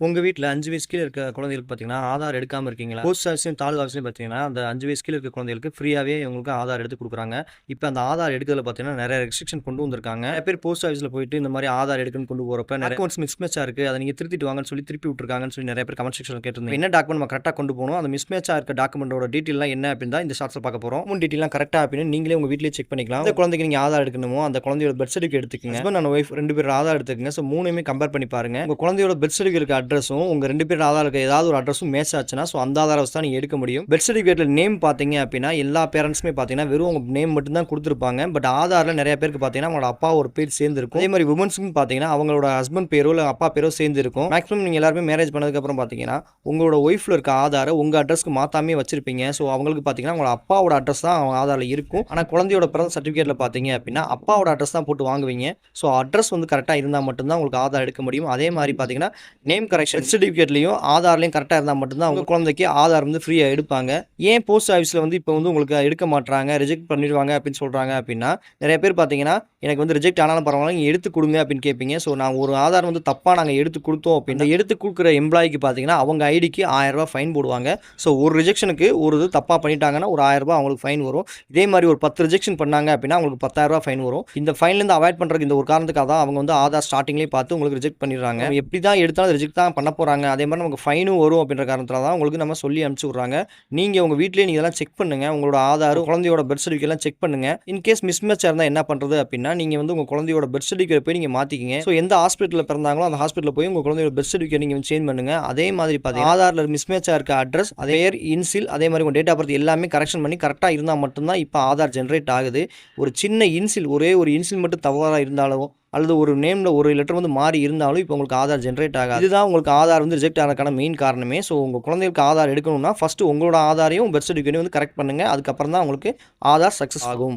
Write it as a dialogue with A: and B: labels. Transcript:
A: உங்க வீட்ல 5 வயசு கீழ இருக்க குழந்தைகளுக்கு பார்த்தீங்கன்னா, ஆதார் எடுக்காம இருக்கீங்களா? போஸ்ட் ஆஃபீஸ்லயும், தாலுகா ஆஃபீஸ்லயும் பார்த்தீங்கன்னா, அந்த 5 வயசு கீழ இருக்க குழந்தைகளுக்கு ஃப்ரீயாவே உங்களுக்கு ஆதார் எடுத்து குடுக்குறாங்க. இப்ப அந்த ஆதார் எடுக்கிறதுல பார்த்தீங்கன்னா, நெறைய ரெஸ்ட்ரிக்ஷன் கொண்டு வந்திருக்காங்க. நெறைய பேர் போஸ்ட் ஆஃபீஸ்ல போயிட்டு இந்த மாரி ஆதார் எடுக்கணும்னு கொண்டு போறப்ப, நெறைய அக்கவுண்ட்ஸ் மிஸ்மேட்ச்சா இருக்கு. அத நீங்க திருத்திட்டு வாங்கன்னு சொல்லி திருப்பி விட்டுருக்காங்கன்னு சொல்லி நெறைய பேர் கமெண்ட் செக்ஷன்ல கேட்டிருந்தீங்க. என்ன டாக்குமெண்ட் நம்ம கரெக்ட்டா கொண்டு போணும், அந்த மிஸ்மேட்ச்சா இருக்க டாக்குமெண்டோட டீட்டெயில்லாம் என்ன அப்படின்னு தான் இந்த ஷார்ட்ஸ்ல பார்க்க போறோம். டாக்குமெண்ட் டீட்டெயில்லாம் கரெக்ட்டா அப்படின்னு நீங்களே உங்க வீட்லயே செக் பண்ணிக்கலாம். எந்த குழந்தைக்கு நீங்க ஆதார் எடுக்கணுமோ, அந்த குழந்தையோட பெர்த் சர்டிஃபிகேட் எடுத்துக்கங்க. ஹஸ்பண்ட் அண்ட் ஒய்ஃப் 2 பேரோட ஆதார் எடுத்துக்கங்க. ஸோ 3யுமே கம்பேர் பண்ணி பாருங்க. உங்க குழந்தையோட பெர்த் சர்டிஃபிகேட் அட்ரஸும், உங்கள் ரெண்டு பேரோட ஆதார் இருக்க ஏதாவது ஒரு அட்ரஸும் மேட்ச் ஆச்சுன்னா, ஸோ அந்த ஆதார வச்சு தான் நீங்கள் எடுக்க முடியும். பெர்த் சர்டிஃபிகேட்டில் நேம் பார்த்தீங்க அப்படின்னா, எல்லா பேரண்ட்ஸுமே பார்த்தீங்கன்னா, வெறும் உங்கள் நேம் மட்டும் தான் கொடுத்துருப்பாங்க பட் ஆதாரில் நிறைய பேருக்கு பார்த்தீங்கன்னா, அவங்களோட ஒரு பேர் சேர்ந்து இருக்கும். அதே மாதிரி உமன்ஸுக்கும் பார்த்தீங்கன்னா, அவங்களோட ஹஸ்பண்ட் பேரோ, இல்லை அப்பா பேரோ சேர்ந்து இருக்கும். மேக்ஸிமம் நீங்கள் எல்லாருமே மேரேஜ் பண்ணதுக்கப்புறம் பார்த்தீங்கன்னா, உங்களோட ஒய்ஃபில் இருக்க ஆதார உங்கள் அட்ரஸ்க்கு மாற்றாமே வச்சிருப்பீங்க. ஸோ அவங்களுக்கு பார்த்தீங்கன்னா, உங்களோட அப்பாவோட அட்ரஸ் தான் அவங்க ஆதாரில் இருக்கும். ஆனால் குழந்தையோட பிறந்த சர்டிஃபிகேட்டில் பார்த்தீங்க அப்படின்னா, அப்பாவோட அட்ரஸ் தான் போட்டு வாங்குவீங்க. ஸோ அட்ரஸ் வந்து கரெக்டாக இருந்தால் மட்டும்தான் உங்களுக்கு ஆதார் எடுக்க முடியும். அதே மாதிரி பார்த்தீங்கன்னா, நேம் கரெக்ஷன் சர்டிஃபிகேட்லயும், ஆதார்லயும் கரெக்ட்டா இருந்தா மட்டும் தான் உங்க குழந்தைக்கு ஆதார் வந்து ஃப்ரீயா எடுப்பாங்க. ஏன் போஸ்ட் ஆஃபீஸ்ல வந்து இப்ப வந்து உங்களுக்கு எடுக்க மாட்றாங்க, ரிஜெக்ட் பண்ணிருவாங்க அப்படின்னு சொல்றாங்க அப்படின்னா, நெறைய பேர் பார்த்தீங்கன்னா, எனக்கு வந்து ரிஜெக்ட் ஆனாலும் பரவால்ல, நீங்க எடுத்து குடுங்க அப்படின்னு கேட்பீங்க. ஸோ நான் ஒரு ஆதார் வந்து தப்பா நாங்க எடுத்து குடுத்தோம் அப்படின்னா, எடுத்து குடுக்குற எம்ப்ளாயிக்கு பார்த்தீங்கன்னா, அவங்க ஐடிக்கு. 1000 ஃபைன் போடுவாங்க. ஸோ ஒரு ரிஜெக்ஷனுக்கு ஒரு இது தப்பா பண்ணிட்டாங்கன்னா, ஒரு. 1000 அவங்களுக்கு ஃபைன் வரும். இதே மாரி ஒரு 10 ரிஜெக்ஷன் பண்ணாங்க அப்படின்னா, அவங்களுக்கு. 10,000 ஃபைன் வரும். இந்த ஃபைன்லேருந்து அவாய்ட் பண்றதுக்கு இந்த ஒரு காரணத்துக்காக தான் அவங்க வந்து ஆதார் ஸ்டார்ட்டிங்லேயே பார்த்து உங்களுக்கு ரிஜெக்ட் பண்ணிடுறாங்க. எப்படி தான் எடுத்தாலும் ரிஜெக்ட் தான் பண்ண போகிறாங்க அதே மாதிரி நமக்கு ஃபைனும் வரும் அப்படின்ற காரணத்தில் தான் உங்களுக்கு நம்ம சொல்லி அனுப்பிச்சு விட்றாங்க நீங்கள் உங்கள் வீட்லயே நீங்கள் இதெல்லாம் செக் பண்ணுங்க. உங்களோட ஆதார், குழந்தையோட பர்த் சர்டிஃபிகேட்லாம் செக் பண்ணுங்க. இன்கேஸ் மிஸ்மேட்சாக இருந்தால் என்ன பண்ணுறது அப்படின்னா, நீங்கள் வந்து உங்கள் குழந்தையோட பர்த் சர்டிஃபிகேட் போய் நீங்கள் மாற்றிக்கிங்க ஸோ எந்த ஹாஸ்பிட்டலில் பிறந்தாங்களோ, அந்த ஹாஸ்பிட்டலில் போய் உங்கள் குழந்தையோட பர்த் சர்டிஃபிகேட் நீங்கள் சேஞ்ச் பண்ணுங்க. அதே மாதிரி பார்த்தீங்கன்னா, ஆதாரில் மிஸ்மேட்சாக இருக்க அட்ரஸ், அதே பேர், இன்சில் அதே மாதிரி உங்கள் டேட் ஆஃப் பர்த் எல்லாமே கரெக்ஷன் பண்ணி கரெக்டாக இருந்தால் மட்டும் தான் ஆதார் ஜென்ரேட் ஆகுது. ஒரு சின்ன இன்சில் ஒரே ஒரு இன்சில் மட்டும் தவறாக இருந்தாலோ, அல்லது ஒரு நேமில் ஒரு லெட்டர் வந்து மாறி இருந்தாலும், இப்போ உங்களுக்கு ஆதார் ஜென்ரேட் ஆகாது. இதுதான் உங்களுக்கு ஆதார் வந்து ரிஜெக்ட் ஆனதுக்கான மெயின் காரணமே. ஸோ உங்கள் குழந்தைகளுக்கு ஆதார் எடுக்கணும்னா, ஃபஸ்ட்டு உங்களோட ஆதாரையும், பர்த் சர்டிஃபிகேட்டையும் வந்து கரெக்ட் பண்ணுங்க. அதுக்கப்புறம் தான் உங்களுக்கு ஆதார் சக்ஸஸ் ஆகும்.